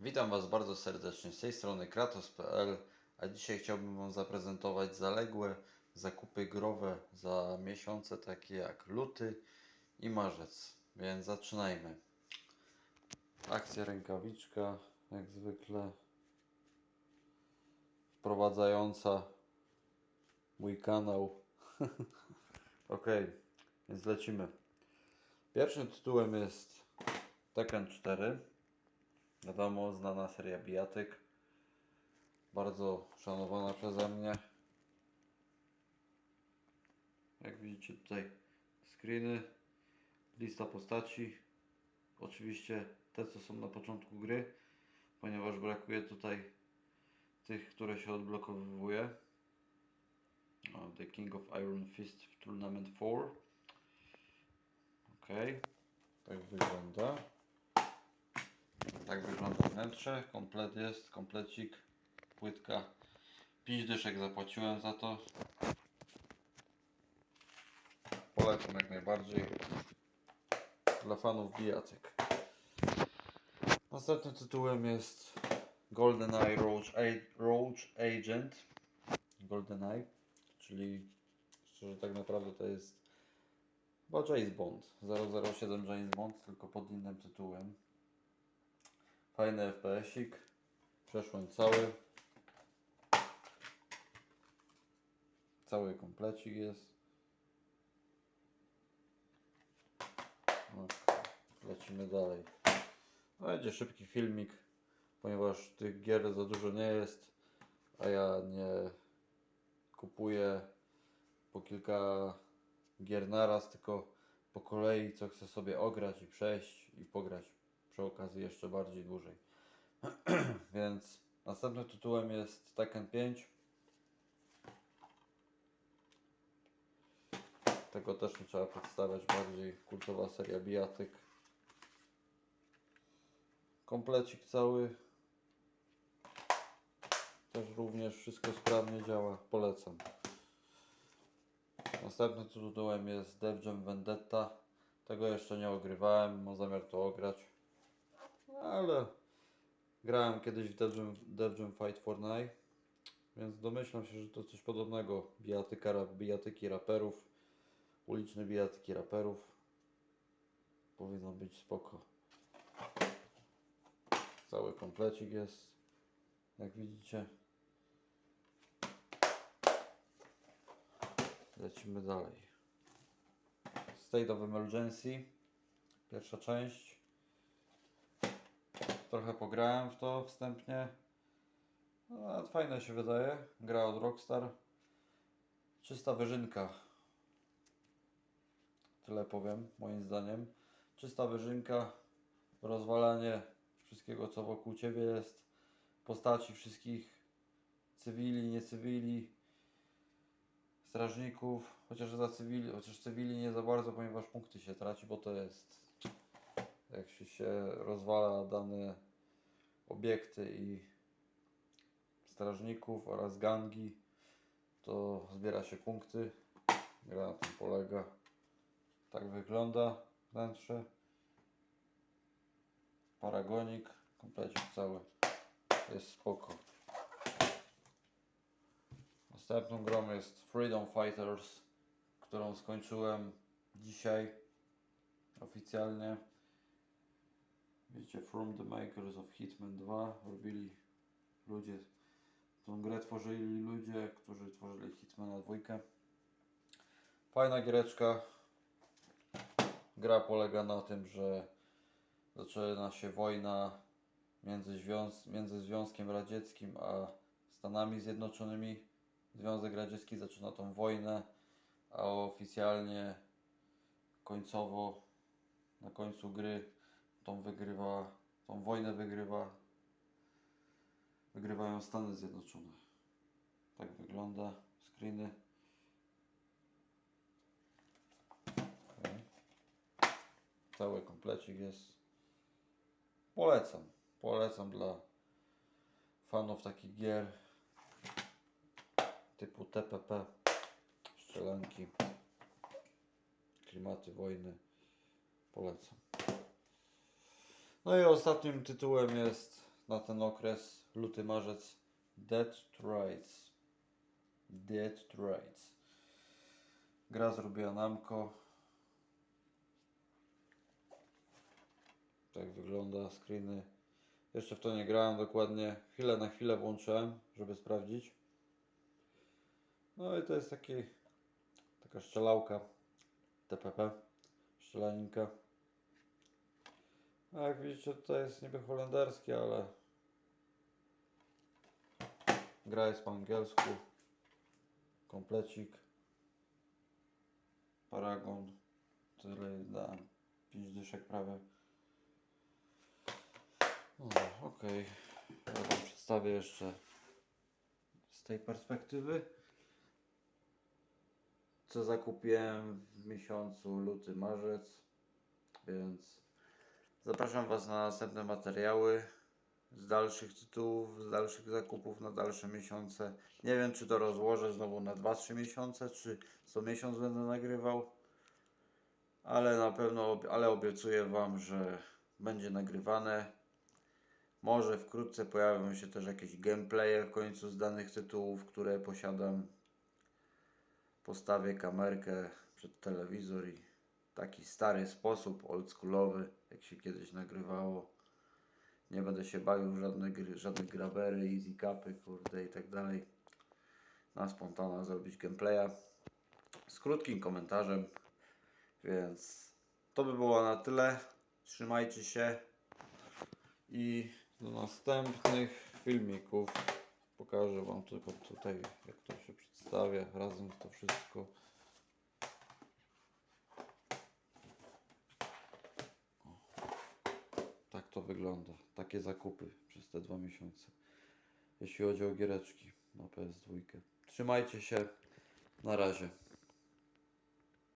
Witam Was bardzo serdecznie z tej strony kratos.pl, a dzisiaj chciałbym Wam zaprezentować zaległe zakupy growe za miesiące takie jak luty i marzec. Więc zaczynajmy. Akcja rękawiczka, jak zwykle wprowadzająca mój kanał. ok, więc lecimy. Pierwszym tytułem jest Tekken 4. Wiadomo, znana seria bijatyk. Bardzo szanowana przeze mnie. Jak widzicie tutaj screeny, lista postaci. Oczywiście te, co są na początku gry, ponieważ brakuje tutaj tych, które się odblokowuje. O, The King of Iron Fist Tournament 4. Ok, tak wygląda. Tak wygląda wnętrze. Komplet jest, komplecik, płytka. 5 dyszek zapłaciłem za to. Polecam jak najbardziej. Dla fanów bijatyk. Następnym tytułem jest GoldenEye Roach, Roach Agent. GoldenEye, czyli szczerze tak naprawdę to jest chyba James Bond. 007 James Bond, tylko pod innym tytułem. Fajny FPS-ik. Cały. Cały komplecik jest. No, lecimy dalej. Będzie szybki filmik, ponieważ tych gier za dużo nie jest, a ja nie kupuję po kilka gier naraz, tylko po kolei, co chcę sobie ograć i przejść i pograć przy okazji jeszcze bardziej dłużej. Więc następnym tytułem jest Tekken 5. Tego też nie trzeba przedstawiać bardziej. Kultowa seria bijatyk. Komplecik cały. Też również wszystko sprawnie działa. Polecam. Następnym tytułem jest Dev Jam Vendetta. Tego jeszcze nie ogrywałem. Mam zamiar to ograć. Ale grałem kiedyś w Dev Jam Fight for Night. Więc domyślam się, że to coś podobnego. Bijatyka, bijatyki raperów. Uliczne bijatyki raperów. Powinno być spoko. Cały komplecik jest. Jak widzicie. Lecimy dalej. State of Emergency. Pierwsza część. Trochę pograłem w to wstępnie. No, fajne się wydaje. Gra od Rockstar. Czysta wyżynka. Tyle powiem, moim zdaniem. Czysta wyżynka. Rozwalanie wszystkiego, co wokół ciebie jest. Postaci wszystkich cywili, niecywili strażników, chociaż za cywili, chociaż cywili nie za bardzo, ponieważ punkty się traci, bo to jest jak się, rozwala dane obiekty i strażników oraz gangi, to zbiera się punkty. Gra na tym polega. Tak wygląda wnętrze. Paragonik, komplecik cały. Jest spoko. Następną grą jest Freedom Fighters, którą skończyłem dzisiaj oficjalnie. Wiecie, From the Makers of Hitman 2 robili ludzie, tą grę tworzyli ludzie, którzy tworzyli Hitmana 2. Fajna giereczka. Gra polega na tym, że zaczyna się wojna między, związ między Związkiem Radzieckim a Stanami Zjednoczonymi. Związek Radziecki zaczyna tą wojnę, a oficjalnie końcowo na końcu gry tą wygrywa, tą wojnę wygrywa wygrywają Stany Zjednoczone. Tak wygląda screeny. Cały komplecik jest. Polecam. Polecam dla fanów takich gier typu TPP, strzelanki, klimaty wojny. Polecam. No i ostatnim tytułem jest na ten okres luty, marzec Dead Trides. Dead Trides. Gra zrobiła Namco. Tak wygląda screeny. Jeszcze w to nie grałem dokładnie. Chwilę na chwilę włączyłem, żeby sprawdzić. No i to jest taki taka strzelałka TPP, strzelaninka. A jak widzicie tutaj jest niby holenderski, ale gra jest po angielsku. Komplecik. Paragon. Tyle dałem. 5 dyszek prawie. No, okej. Ja Wam przedstawię jeszcze z tej perspektywy. Co zakupiłem w miesiącu luty, marzec. Więc zapraszam Was na następne materiały z dalszych tytułów, z dalszych zakupów na dalsze miesiące. Nie wiem, czy to rozłożę znowu na 2-3 miesiące, czy co miesiąc będę nagrywał. Ale na pewno, ale obiecuję Wam, że będzie nagrywane. Może wkrótce pojawią się też jakieś gameplaye w końcu z danych tytułów, które posiadam. Postawię kamerkę przed telewizor i taki stary sposób, oldschoolowy, jak się kiedyś nagrywało. Nie będę się bawił żadne żadne grabery, easy capy, kurde i tak dalej. Na spontana zrobić gameplaya z krótkim komentarzem. Więc to by było na tyle. Trzymajcie się i do następnych filmików pokażę Wam tylko tutaj, jak to się przedstawia razem to wszystko. O, Tak to wygląda. Takie zakupy przez te dwa miesiące. Jeśli chodzi o giereczki na PS2. Trzymajcie się. Na razie.